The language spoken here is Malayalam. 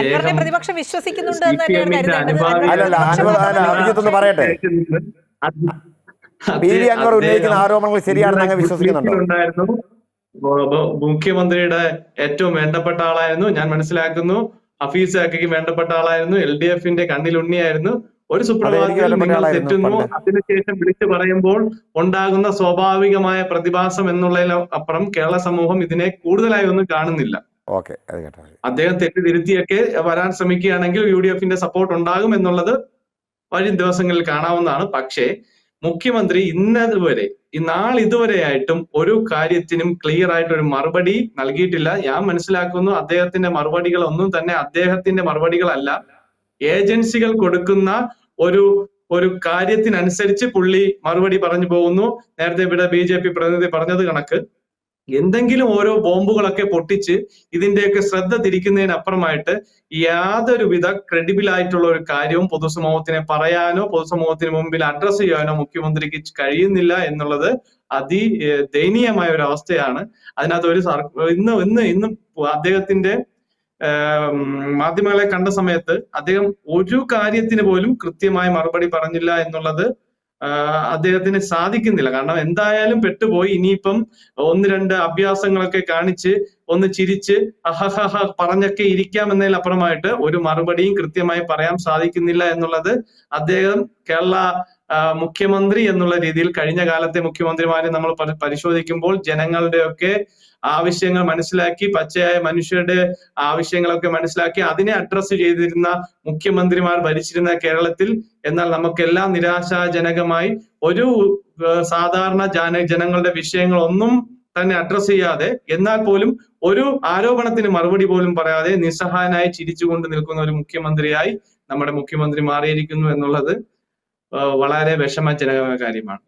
അൻവറിനെ അദ്ദേഹം പ്രതിപക്ഷം വിശ്വസിക്കുന്നുണ്ട് എന്ന് തന്നെയാണ് പറയട്ടെ. പി വി അൻവർ ഉന്നയിക്കുന്ന ആരോപണങ്ങൾ ശരിയാണെന്ന് അങ്ങ് വിശ്വസിക്കുന്നുണ്ടോ? മുഖ്യമന്ത്രിയുടെ ഏറ്റവും വേണ്ടപ്പെട്ട ആളായിരുന്നു. ഞാൻ മനസ്സിലാക്കുന്നു. ഹഫീസ് അക്കയ്ക്ക് വേണ്ടപ്പെട്ട ആളായിരുന്നു. എൽ ഡി എഫിന്റെ കണ്ണിലുണ്ണിയായിരുന്നു. ഒരു സുപ്രഭാതം സുപ്രഭാതത്തിൽ നിങ്ങൾ തെറ്റുന്നു. അതിനുശേഷം വിളിച്ചു പറയുമ്പോൾ ഉണ്ടാകുന്ന സ്വാഭാവികമായ പ്രതിഭാസം എന്നുള്ളതിലും അപ്പുറം കേരള സമൂഹം ഇതിനെ കൂടുതലായി ഒന്നും കാണുന്നില്ല. ഓക്കെ അത് കേട്ടോ. അദ്ദേഹം തെറ്റ് തിരുത്തിയൊക്കെ വരാൻ ശ്രമിക്കുകയാണെങ്കിൽ യു ഡി എഫിന്റെ സപ്പോർട്ട് ഉണ്ടാകും എന്നുള്ളത് വരും ദിവസങ്ങളിൽ കാണാവുന്നതാണ്. പക്ഷേ മുഖ്യമന്ത്രി ഇന്നതുവരെ ഈ നാളിതുവരെയായിട്ടും ഒരു കാര്യത്തിനും ക്ലിയർ ആയിട്ട് ഒരു മറുപടി നൽകിയിട്ടില്ല. ഞാൻ മനസ്സിലാക്കുന്നു അദ്ദേഹത്തിന്റെ മറുപടികൾ ഒന്നും തന്നെ അദ്ദേഹത്തിന്റെ മറുപടികളല്ല. ഏജൻസികൾ കൊടുക്കുന്ന ഒരു ഒരു കാര്യത്തിനനുസരിച്ച് പുള്ളി മറുപടി പറഞ്ഞു പോകുന്നു. നേരത്തെ ഇവിടെ ബി ജെ പി പ്രതിനിധി പറഞ്ഞത് കണക്ക്. എന്തെങ്കിലും ഓരോ ബോംബുകളൊക്കെ പൊട്ടിച്ച് ഇതിന്റെയൊക്കെ ശ്രദ്ധ തിരിക്കുന്നതിനപ്പുറമായിട്ട് യാതൊരുവിധ ക്രെഡിബിൾ ആയിട്ടുള്ള ഒരു കാര്യവും പൊതുസമൂഹത്തിനെ പറയാനോ പൊതുസമൂഹത്തിന് മുമ്പിൽ അഡ്രസ് ചെയ്യാനോ മുഖ്യമന്ത്രിക്ക് കഴിയുന്നില്ല എന്നുള്ളത് അതി ദയനീയമായ ഒരു അവസ്ഥയാണ്. അതിനകത്ത് ഒരു ഇന്ന് ഇന്ന് ഇന്ന് അദ്ദേഹത്തിന്റെ മാധ്യമങ്ങളെ കണ്ട സമയത്ത് അദ്ദേഹം ഒരു കാര്യത്തിന് പോലും കൃത്യമായ മറുപടി പറഞ്ഞില്ല എന്നുള്ളത് അദ്ദേഹത്തിന് സാധിക്കുന്നില്ല. കാരണം എന്തായാലും പെട്ടുപോയി. ഇനിയിപ്പം ഒന്ന് രണ്ട് അഭ്യാസങ്ങളൊക്കെ കാണിച്ച് ഒന്ന് ചിരിച്ച് അഹഹഹ പറഞ്ഞൊക്കെ ഇരിക്കാം അപ്പുറമായിട്ട് ഒരു മറുപടിയും കൃത്യമായി പറയാൻ സാധിക്കുന്നില്ല എന്നുള്ളത് അദ്ദേഹം കേരള മുഖ്യമന്ത്രി എന്നുള്ള രീതിയിൽ കഴിഞ്ഞ കാലത്തെ മുഖ്യമന്ത്രിമാരെ നമ്മൾ പരിശോധിക്കുമ്പോൾ ജനങ്ങളുടെയൊക്കെ ആവശ്യങ്ങൾ മനസ്സിലാക്കി പച്ചയായ മനുഷ്യരുടെ ആവശ്യങ്ങളൊക്കെ മനസ്സിലാക്കി അതിനെ അഡ്രസ്സ് ചെയ്തിരുന്ന മുഖ്യമന്ത്രിമാർ ഭരിച്ചിരുന്ന കേരളത്തിൽ എന്നാൽ നമുക്കെല്ലാം നിരാശാജനകമായി ഒരു സാധാരണ ജന ജനങ്ങളുടെ വിഷയങ്ങളൊന്നും തന്നെ അഡ്രസ്സ് ചെയ്യാതെ എന്നാൽ പോലും ഒരു ആരോപണത്തിന് മറുപടി പോലും പറയാതെ നിസ്സഹായനായി ചിരിച്ചുകൊണ്ട് നിൽക്കുന്ന ഒരു മുഖ്യമന്ത്രിയായി നമ്മുടെ മുഖ്യമന്ത്രി മാറിയിരിക്കുന്നു എന്നുള്ളത് വളരെ വിഷമജനകമായ കാര്യമാണ്.